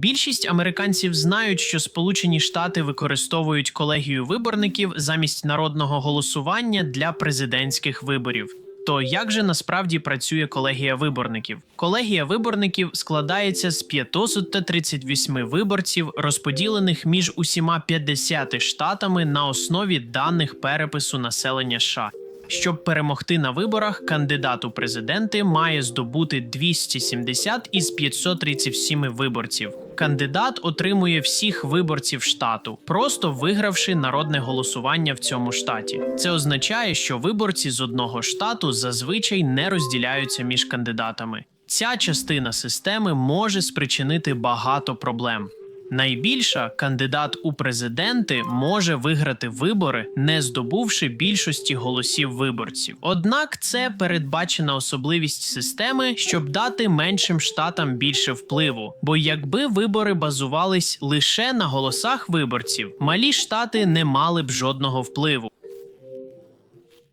Більшість американців знають, що Сполучені Штати використовують колегію виборників замість народного голосування для президентських виборів. То як же насправді працює колегія виборників? Колегія виборників складається з 538 виборців, розподілених між усіма 50 штатами на основі даних перепису населення США. Щоб перемогти на виборах, кандидат у президенти має здобути 270 із 537 виборців. Кандидат отримує всіх виборців штату, просто вигравши народне голосування в цьому штаті. Це означає, що виборці з одного штату зазвичай не розділяються між кандидатами. Ця частина системи може спричинити багато проблем. Найбільша кандидат у президенти може виграти вибори, не здобувши більшості голосів виборців. Однак це передбачена особливість системи, щоб дати меншим штатам більше впливу. Бо якби вибори базувались лише на голосах виборців, малі штати не мали б жодного впливу.